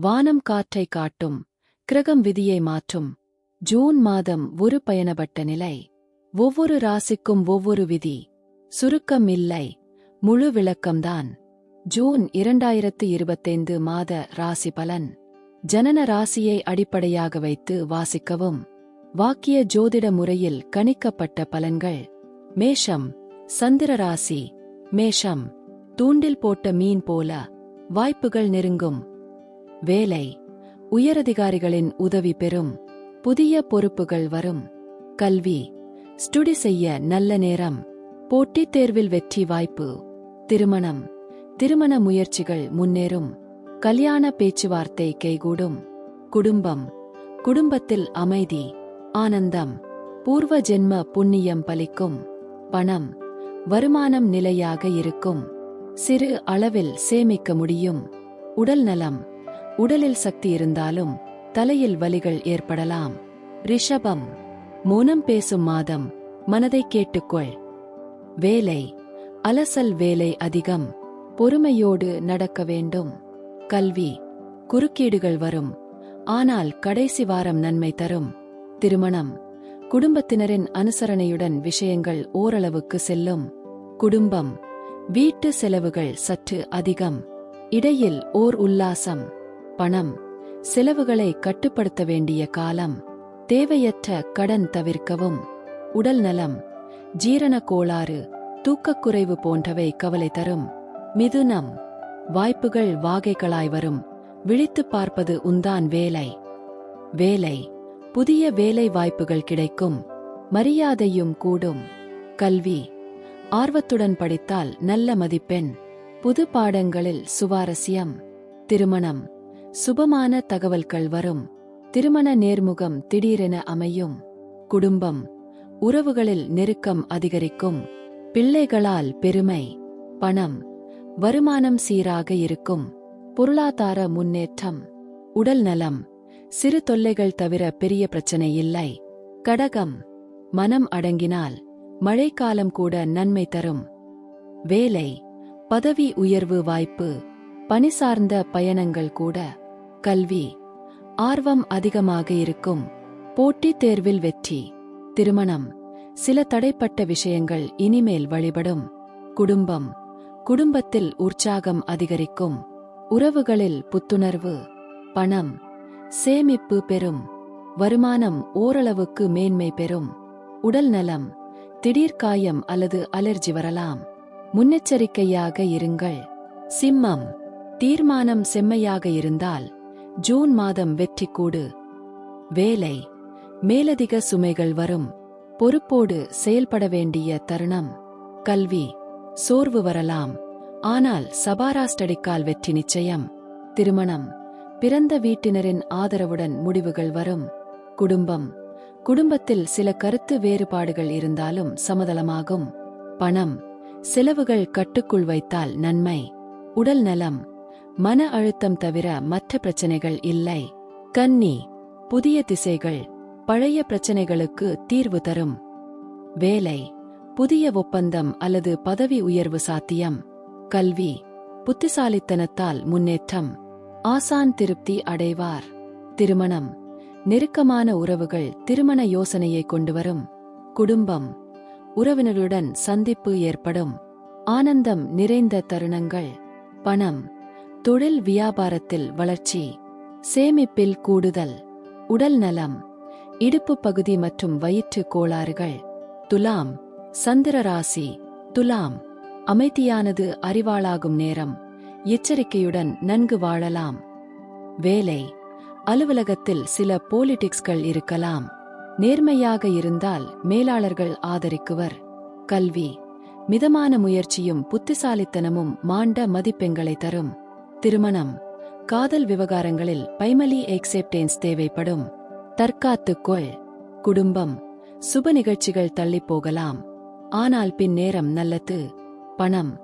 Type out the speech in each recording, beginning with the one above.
வானம் காற்றை காட்டும் கிரகம் விதியை மாற்றும். ஜூன் மாதம் ஒரு பயணப்பட்ட நிலை. ஒவ்வொரு ராசிக்கும் ஒவ்வொரு விதி. சுருக்கம் இல்லை முழு விளக்கம்தான். ஜூன் இரண்டாயிரத்து இருபத்தைந்து மாத ராசி பலன். ஜனன ராசியை அடிப்படையாக வைத்து வாசிக்கவும். வாக்கிய ஜோதிட முறையில் கணிக்கப்பட்ட பலன்கள். மேஷம் சந்திர ராசி. மேஷம் தூண்டில் போட்ட மீன் போல வாய்ப்புகள் நெருங்கும். வேலை. உயரதிகாரிகளின் உதவி பெறும். புதிய பொறுப்புகள் வரும். கல்வி. ஸ்டுடி செய்ய நல்ல நேரம். போட்டித் தேர்வில் வெற்றி வாய்ப்பு. திருமணம். திருமண முயற்சிகள் முன்னேறும். கல்யாண பேச்சுவார்த்தை கைகூடும். குடும்பம். குடும்பத்தில் அமைதி. ஆனந்தம். பூர்வ ஜென்ம புண்ணியம் பலிக்கும். பணம். வருமானம் நிலையாக இருக்கும். சிறு அளவில் சேமிக்க முடியும். உடல் நலம். உடலில் சக்தி இருந்தாலும் தலையில் வலிகள் ஏற்படலாம். ரிஷபம் மௌனம் பேசும் மாதம் மனதை கேட்டுக்கொள். வேலை அலசல் வேலை அதிகம் பொறுமையோடு நடக்க வேண்டும். கல்வி குறுக்கீடுகள் வரும் ஆனால் கடைசி வாரம் நன்மை தரும். திருமணம் குடும்பத்தினரின் அனுசரணையுடன் விஷயங்கள் ஓரளவுக்கு செல்லும். குடும்பம் வீட்டு செலவுகள் சற்று அதிகம் இடையில் ஓர் உல்லாசம். பணம் செலவுகளை கட்டுப்படுத்த வேண்டிய காலம் தேவையற்ற கடன் தவிர்க்கவும் உடல் நலம் ஜீரண கோளாறு தூக்கக்குறைவு போன்றவை கவலை தரும். மிதுனம் வாய்ப்புகள் வாகைகளாய் வரும். விழித்துப் பார்ப்பது உந்தான் வேலை. வேலை புதிய வேலை வாய்ப்புகள் கிடைக்கும். மரியாதையும் கூடும். கல்வி ஆர்வத்துடன் படித்தால் நல்ல மதிப்பெண். புது பாடங்களில் சுவாரஸ்யம். திருமணம் சுபமான தகவல்கள் வரும். திருமண நேர்முகம் திடீரென அமையும். குடும்பம் உறவுகளில் நெருக்கம் அதிகரிக்கும். பிள்ளைகளால் பெருமை பணம் வருமானம் சீராக இருக்கும். பொருளாதார முன்னேற்றம் உடல் நலம் சிறு தொல்லைகள் தவிர பெரிய பிரச்சனை இல்லை. கடகம் மனம் அடங்கினால் மழைக்காலம் கூட நன்மை தரும். வேலை பதவி உயர்வு வாய்ப்பு பணி சார்ந்த பயணங்கள் கூட கல்வி ஆர்வம் அதிகமாக இருக்கும். போட்டித் தேர்வில் வெற்றி திருமணம் சில தடைப்பட்ட விஷயங்கள் இனிமேல் வழிபடும். குடும்பம் குடும்பத்தில் உற்சாகம் அதிகரிக்கும். உறவுகளில் புத்துணர்வு பணம் சேமிப்பு பெறும். வருமானம் ஓரளவுக்கு மேன்மை பெறும். உடல் நலம் திடீர் காயம் அல்லது அலர்ஜி வரலாம். முன்னெச்சரிக்கையாக இருங்கள். சிம்மம் தீர்மானம் செம்மையாக இருந்தால் ஜூன் மாதம் வெற்றி கூடு வேலை. மேலதிக சுமைகள் வரும். பொறுப்போடு செயல்பட வேண்டிய தருணம். கல்வி. சோர்வு வரலாம். ஆனால் சபாராஸ்டடிக்கால் வெற்றி நிச்சயம். திருமணம். பிறந்த வீட்டினரின் ஆதரவுடன் முடிவுகள் வரும். குடும்பம். குடும்பத்தில் சில கருத்து வேறுபாடுகள் இருந்தாலும் சமதளமாகும். பணம். செலவுகள் கட்டுக்குள் வைத்தால் நன்மை. உடல் நலம். மன அழுத்தம் தவிர மற்ற பிரச்சனைகள் இல்லை. கன்னி புதிய திசைகள் பழைய பிரச்சனைகளுக்கு தீர்வு தரும். வேலை புதிய ஒப்பந்தம் அல்லது பதவி உயர்வு சாத்தியம். கல்வி புத்திசாலித்தனத்தால் முன்னேற்றம். ஆசான் திருப்தி அடைவார். திருமணம் நெருக்கமான உறவுகள் திருமண யோசனையை கொண்டுவரும் குடும்பம் உறவினருடன் சந்திப்பு ஏற்படும். ஆனந்தம் நிறைந்த தருணங்கள். பணம் தொழில் வியாபாரத்தில் வளர்ச்சி சேமிப்பில் கூடுதல் உடல் நலம் இடுப்பு பகுதி மற்றும் வயிற்று கோளாறுகள் துலாம் சந்திர ராசி துலாம் அமைதியானது அறிவாளாகும் நேரம் எச்சரிக்கையுடன் நன்கு வாழலாம். வேலை அலுவலகத்தில் சில போலிட்டிக்ஸ்கள் இருக்கலாம் நேர்மையாக இருந்தால் மேலாளர்கள் ஆதரிக்குவர். கல்வி மிதமான முயற்சியும் புத்திசாலித்தனமும் மாண்ட மதிப்பெண்களை தரும். திருமணம். காதல் விவகாரங்களில் பைமலி எக்ஸெப்டேன்ஸ் தேவைப்படும். தற்காத்துக்கொள் குடும்பம். சுப நிகழ்ச்சிகள் தள்ளிப் போகலாம். ஆனால் பின் நேரம் நல்லது. பணம்.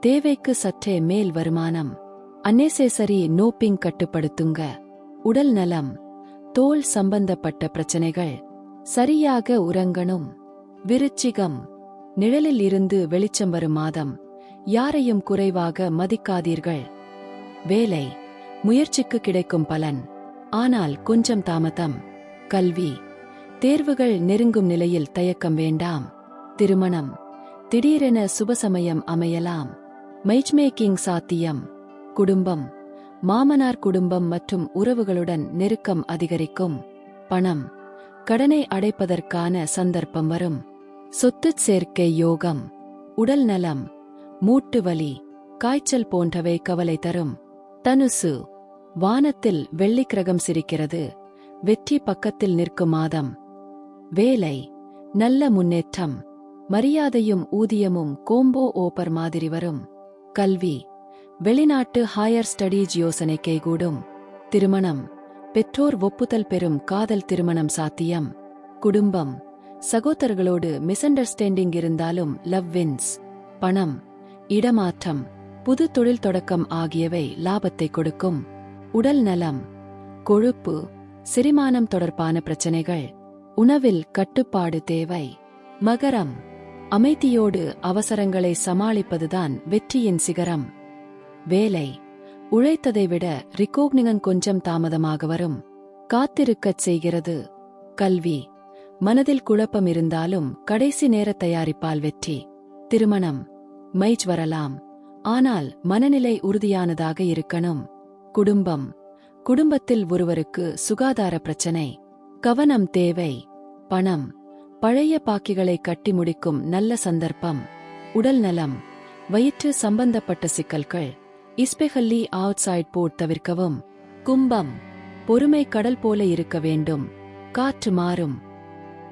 தேவைக்கு சற்றே மேல் வருமானம். அன்னேசேசரி நோப்பிங் கட்டுப்படுத்துங்க. உடல் நலம். தோல் சம்பந்தப்பட்ட பிரச்சனைகள். சரியாக உறங்கணும். விருச்சிகம். நிழலில் இருந்து வெளிச்சம் வரும் மாதம். யாரையும் குறைவாக மதிக்காதீர்கள். வேலை. முயற்சிக்கு கிடைக்கும் பலன். ஆனால் கொஞ்சம் தாமதம். கல்வி. தேர்வுகள் நெருங்கும் நிலையில் தயக்கம் வேண்டாம். திருமணம். திடீரென சுபசமயம் அமையலாம். மைச்மேக்கிங் சாத்தியம். குடும்பம். மாமனார் குடும்பம் மற்றும் உறவுகளுடன் நெருக்கம் அதிகரிக்கும். பணம். கடனை அடைப்பதற்கான சந்தர்ப்பம் வரும். சொத்து சேர்க்கை யோகம். உடல் நலம். மூட்டு வலி. காய்ச்சல் போன்றவை கவலை தரும். தனுசு வானத்தில் வெள்ளிக்கிரகம் சிரிக்கிறது வெற்றி பக்கத்தில் நிற்கும் மாதம். வேலை நல்ல முன்னேற்றம். மரியாதையும் ஊதியமும் கோம்போ ஓப்பர் மாதிரி வரும். கல்வி வெளிநாட்டு ஹையர் ஸ்டடீஸ் யோசனை கைகூடும். திருமணம் பெற்றோர் ஒப்புதல் பெறும் காதல் திருமணம் சாத்தியம். குடும்பம் சகோதரர்களோடு மிஸ் அண்டர்ஸ்டாண்டிங் இருந்தாலும் லவ் வின்ஸ் பணம் இடமாற்றம். புது தொழில் தொடக்கம் ஆகியவை லாபத்தை கொடுக்கும். உடல் நலம் கொழுப்பு செரிமானம் தொடர்பான பிரச்சனைகள் உணவில் கட்டுப்பாடு தேவை. மகரம் அமைதியோடு அவசரங்களை சமாளிப்பதுதான் வெற்றியின் சிகரம். வேலை உழைத்ததை விட ரிகோக்னிகன் கொஞ்சம் தாமதமாக வரும். காத்திருக்கச் செய்கிறது. கல்வி மனதில் குழப்பம் இருந்தாலும் கடைசி நேர தயாரிப்பால் வெற்றி. திருமணம் மைச் வரலாம். ஆனால் மனநிலை உறுதியானதாக இருக்கணும். குடும்பம். குடும்பத்தில் ஒருவருக்கு சுகாதார பிரச்சனை. கவனம் தேவை. பணம். பழைய பாக்கிகளை கட்டி முடிக்கும் நல்ல சந்தர்ப்பம். உடல் நலம். வயிற்று சம்பந்தப்பட்ட சிக்கல்கள். இஸ்பெஹல்லி அவுட்சைட் போர்ட் தவிர்க்கவும். கும்பம். பொறுமை கடல் போல இருக்க வேண்டும். காற்று மாறும்.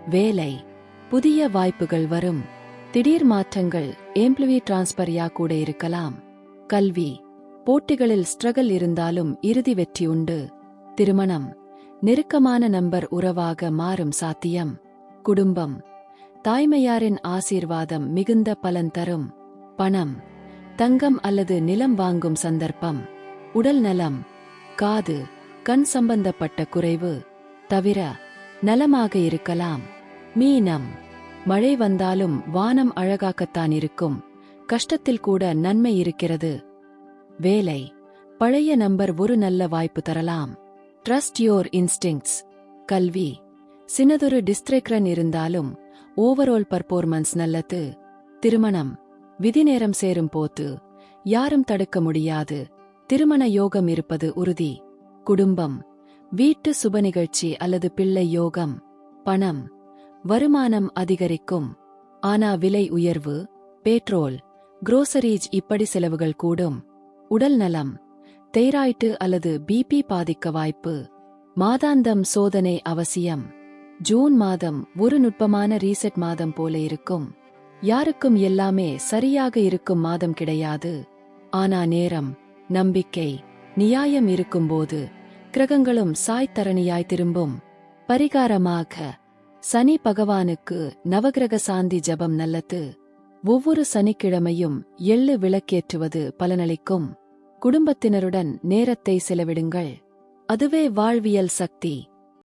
வேலை. புதிய வாய்ப்புகள் வரும். திடீர் மாற்றங்கள் எம்ப்ளவி டிரான்ஸ்பரியா கூட இருக்கலாம். கல்வி போட்டிகளில் ஸ்ட்ரகல் இருந்தாலும் இறுதி வெற்றி உண்டு. திருமணம் நெருக்கமான நம்பர் உறவாக மாறும் சாத்தியம். குடும்பம் தாய்மையாரின் ஆசீர்வாதம் மிகுந்த பலன் தரும். பணம் தங்கம் அல்லது நிலம் வாங்கும் சந்தர்ப்பம். உடல் நலம் காது கண் சம்பந்தப்பட்ட குறைவு. தவிர நலமாக இருக்கலாம். மீனம் மழை வந்தாலும் வானம் அழகாக்கத்தான் இருக்கும். கஷ்டத்தில் கூட நன்மை இருக்கிறது. வேலை. பழைய நம்பர் ஒரு நல்ல வாய்ப்பு தரலாம். ட்ரஸ்ட் யோர் இன்ஸ்டிங்ஸ் கல்வி. சின்னதொரு டிஸ்ட்ரிக்ரன் இருந்தாலும் ஓவரால் பர்ஃபார்மன்ஸ் நல்லது. திருமணம். விதி நேரம் சேரும் போது யாரும் தடுக்க முடியாது. திருமண யோகம் இருப்பது உறுதி. குடும்பம். வீட்டு சுப நிகழ்ச்சி அல்லது பிள்ளை யோகம். பணம். வருமானம் அதிகரிக்கும். ஆனா விலை உயர்வு பெட்ரோல் குரோசரீஸ் இப்படி செலவுகள் கூடும். உடல் நலம் தைராய்டு அல்லது பிபி பாதிக்க வாய்ப்பு. மாதாந்தம் சோதனை அவசியம். ஜூன் மாதம் ஒரு நுட்பமான ரீசெட் மாதம் போல இருக்கும். யாருக்கும் எல்லாமே சரியாக இருக்கும் மாதம் கிடையாது. ஆனா நேரம் நம்பிக்கை நியாயம் இருக்கும்போது கிரகங்களும் சாய்த்தரணியாய் திரும்பும். பரிகாரமாக சனி பகவானுக்கு நவகிரக சாந்தி ஜபம் நல்லது. ஒவ்வொரு சனிக்கிழமையும் எள்ளு விளக்கேற்றுவது பலனளிக்கும். குடும்பத்தினருடன் நேரத்தை செலவிடுங்கள். அதுவே வாழ்வியல் சக்தி.